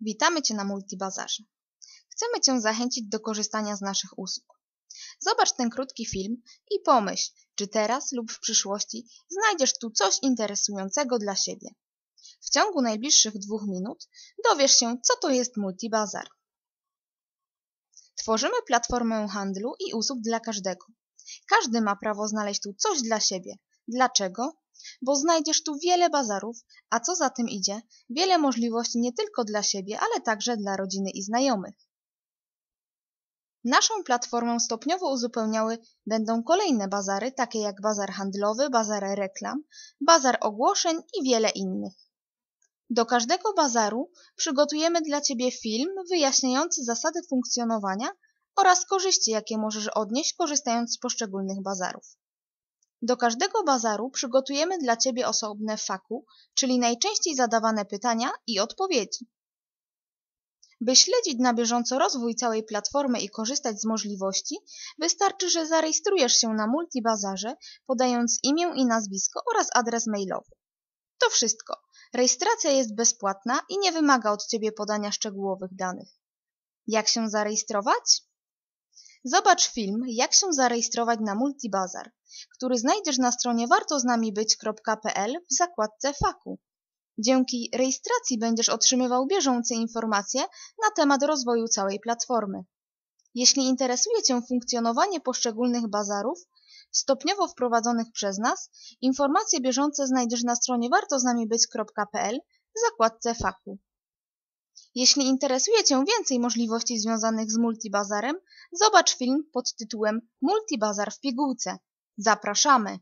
Witamy Cię na Multibazarze. Chcemy Cię zachęcić do korzystania z naszych usług. Zobacz ten krótki film i pomyśl, czy teraz lub w przyszłości znajdziesz tu coś interesującego dla siebie. W ciągu najbliższych dwóch minut dowiesz się, co to jest Multibazar. Tworzymy platformę handlu i usług dla każdego. Każdy ma prawo znaleźć tu coś dla siebie. Dlaczego? Bo znajdziesz tu wiele bazarów, a co za tym idzie, wiele możliwości nie tylko dla siebie, ale także dla rodziny i znajomych. Naszą platformę stopniowo uzupełniały będą kolejne bazary, takie jak bazar handlowy, bazar reklam, bazar ogłoszeń i wiele innych. Do każdego bazaru przygotujemy dla Ciebie film wyjaśniający zasady funkcjonowania oraz korzyści, jakie możesz odnieść korzystając z poszczególnych bazarów. Do każdego bazaru przygotujemy dla Ciebie osobne faku, czyli najczęściej zadawane pytania i odpowiedzi. By śledzić na bieżąco rozwój całej platformy i korzystać z możliwości, wystarczy, że zarejestrujesz się na Multibazarze, podając imię i nazwisko oraz adres mailowy. To wszystko. Rejestracja jest bezpłatna i nie wymaga od Ciebie podania szczegółowych danych. Jak się zarejestrować? Zobacz film Jak się zarejestrować na Multibazar, który znajdziesz na stronie wartoznamibyć.pl w zakładce faku. Dzięki rejestracji będziesz otrzymywał bieżące informacje na temat rozwoju całej platformy. Jeśli interesuje Cię funkcjonowanie poszczególnych bazarów, stopniowo wprowadzonych przez nas, informacje bieżące znajdziesz na stronie wartoznamibyć.pl w zakładce faku. Jeśli interesuje Cię więcej możliwości związanych z multibazarem, zobacz film pod tytułem Multibazar w pigułce. Zapraszamy!